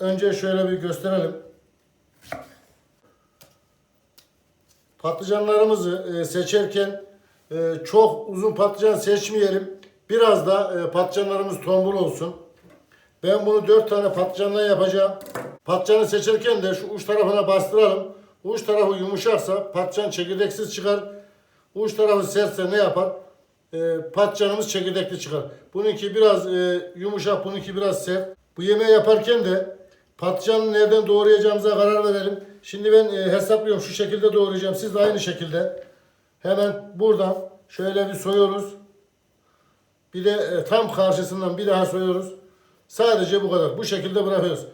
Önce şöyle bir gösterelim. Patlıcanlarımızı e, seçerken e, çok uzun patlıcan seçmeyelim. Biraz da e, patlıcanlarımız tombul olsun. Ben bunu 4 tane patlıcanla yapacağım. Patlıcanı seçerken de şu uç tarafına bastıralım. Uç tarafı yumuşarsa patlıcan çekirdeksiz çıkar. Uç tarafı sertse ne yapar? Patlıcanımız çekirdekli çıkar. Bununki biraz e, yumuşak, bununki biraz sert. Bu yemeği yaparken de patlıcanı nereden doğrayacağımıza karar verelim. Şimdi ben e, hesaplıyorum şu şekilde doğrayacağım. Siz de aynı şekilde. Hemen buradan şöyle bir soyuyoruz. Bir de e, tam karşısından bir daha soyuyoruz. Sadece bu kadar. Bu şekilde bırakıyoruz.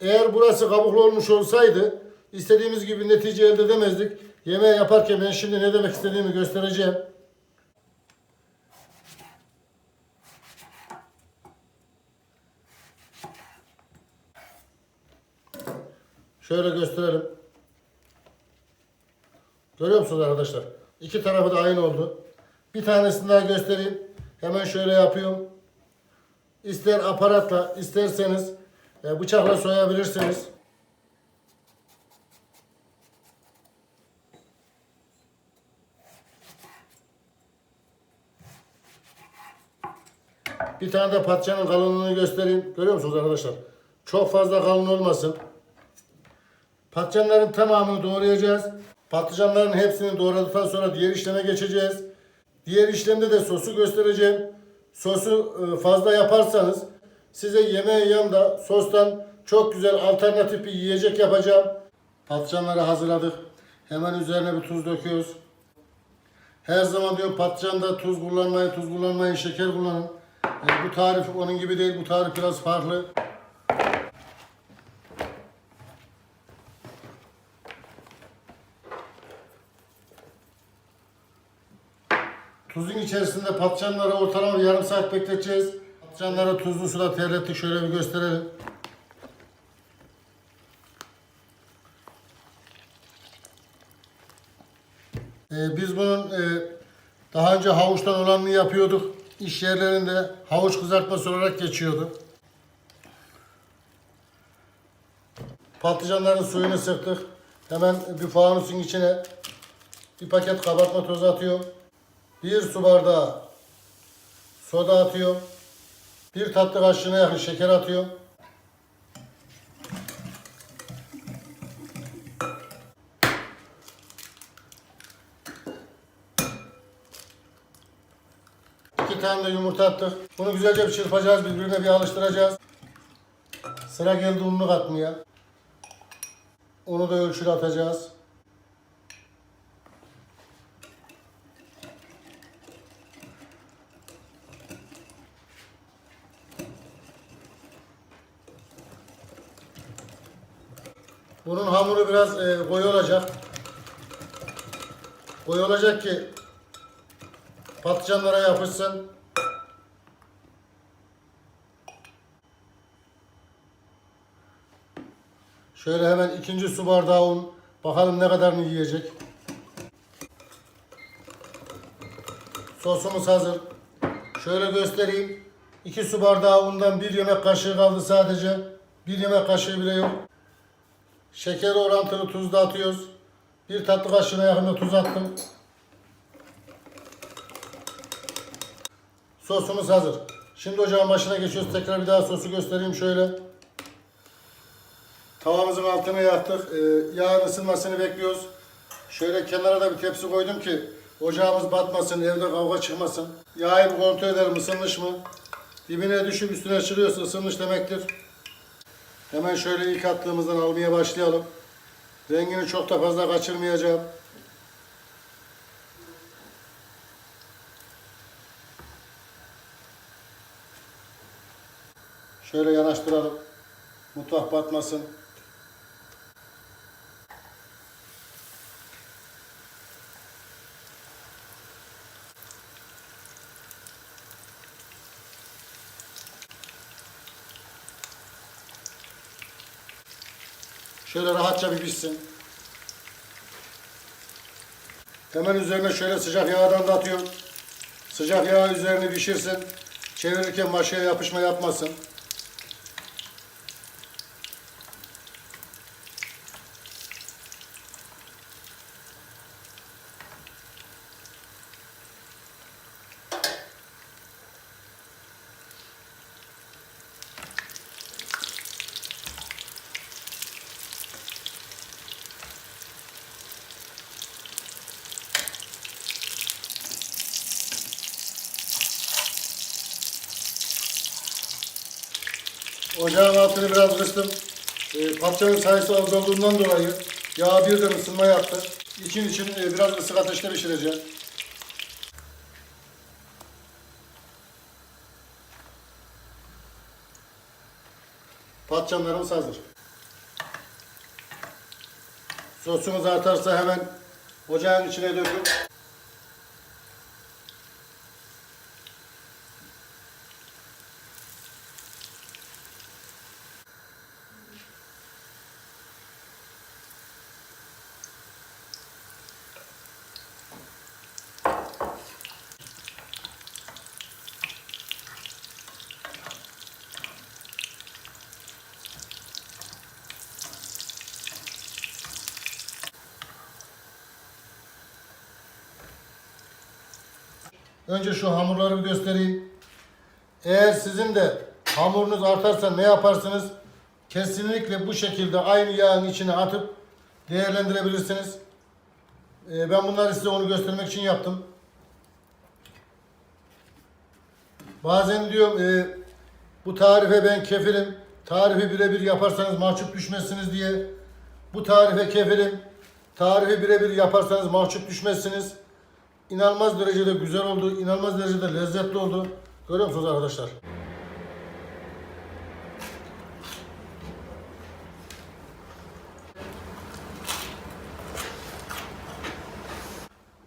Eğer burası kabuklu olmuş olsaydı istediğimiz gibi netice elde edemezdik. Yemeği yaparken ben şimdi ne demek istediğimi göstereceğim. Şöyle gösterelim. Görüyor musunuz arkadaşlar? İki tarafı da aynı oldu. Bir tanesini daha göstereyim. Hemen şöyle yapıyorum. İster aparatla, isterseniz e, bıçakla soyabilirsiniz. Bir tane de patlıcanın kalınlığını göstereyim. Görüyor musunuz arkadaşlar? Çok fazla kalın olmasın. Patlıcanların tamamını doğrayacağız. Patlıcanların hepsini doğradıktan sonra diğer işleme geçeceğiz. Diğer işlemde de sosu göstereceğim. Sosu e, fazla yaparsanız size yemeğin yanında sostan çok güzel alternatif bir yiyecek yapacağım. Patlıcanları hazırladık. Hemen üzerine bir tuz döküyoruz. Her zaman diyorum patlıcanda tuz kullanmayın, tuz kullanmayın, şeker kullanın. E, bu tarif onun gibi değil, bu tarif biraz farklı. Tuzun içerisinde patlıcanları ortalama yarım saat bekleteceğiz. Patlıcanları tuzlu suda terlettik. Şöyle bir gösterelim. Ee, biz bunun e, daha önce havuçtan olanını yapıyorduk. İş yerlerinde havuç kızartması olarak geçiyordu. Patlıcanların suyunu sıktık. Hemen bir fanusun içine bir paket kabartma tozu atıyorum. Bir su bardağı soda atıyorum. Bir tatlı kaşığına yakın şeker atıyorum. İki tane de yumurta attık. Bunu güzelce bir çırpacağız, birbirine bir alıştıracağız. Sıra geldi ununu katmaya. Onu da ölçülü atacağız. Bunun hamuru biraz e, koyu olacak. Koyu olacak ki patlıcanlara yapışsın. Şöyle hemen ikinci su bardağı un. Bakalım ne kadarını yiyecek. Sosumuz hazır. Şöyle göstereyim. 2 su bardağı undan bir yemek kaşığı kaldı sadece. Bir yemek kaşığı bile yok. Şeker orantılı tuz da atıyoruz. Bir tatlı kaşığına yakın da tuz attım. Sosumuz hazır. Şimdi ocağın başına geçiyoruz. Tekrar bir daha sosu göstereyim şöyle. Tavamızın altını yaktık. Ee, yağın ısınmasını bekliyoruz. Şöyle kenara da bir tepsi koydum ki ocağımız batmasın, evde kavga çıkmasın. Yağı bir kontrol edelim ısınmış mı? Dibine düşüp üstüne çıkıyorsa ısınmış demektir. Hemen şöyle ilk attığımızdan almaya başlayalım. Rengini çok da fazla kaçırmayacağım. Şöyle yanaştıralım. Mutfak batmasın. Şöyle rahatça bir pişsin. Hemen üzerine şöyle sıcak yağdan da atıyorum. Sıcak yağ üzerine pişirsin. Çevirirken maşaya yapışma yapmasın. Ocağın altını biraz kıstım. E, patlıcanın sayısı az olduğundan dolayı yağ birden ısınma yaptı. İçin için e, biraz ısık ateşte pişireceğim. Patlıcanlarımız hazır. Sosumuz artarsa hemen ocağın içine döküp Önce şu hamurları bir göstereyim. Eğer sizin de hamurunuz artarsa ne yaparsınız? Kesinlikle bu şekilde aynı yağın içine atıp değerlendirebilirsiniz. Ee, ben bunları size onu göstermek için yaptım. Bazen diyorum e, bu tarife ben kefilim. Tarifi birebir yaparsanız mahcup düşmezsiniz diye. Bu tarife kefilim. Tarifi birebir yaparsanız mahcup düşmezsiniz. İnanılmaz derecede güzel oldu. inanılmaz derecede lezzetli oldu. Görüyor musunuz arkadaşlar?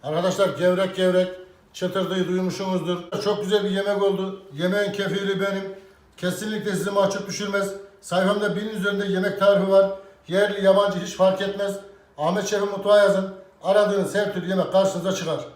Arkadaşlar gevrek gevrek çıtırdığı duymuşsunuzdur. Çok güzel bir yemek oldu. Yemeğin kefili benim. Kesinlikle sizi mahcup düşürmez. Sayfamda binin üzerinde yemek tarifi var. Yerli yabancı hiç fark etmez. Ahmet Şef'in mutfağı yazın. Aradığınız her türlü yemek karşınıza çıkar.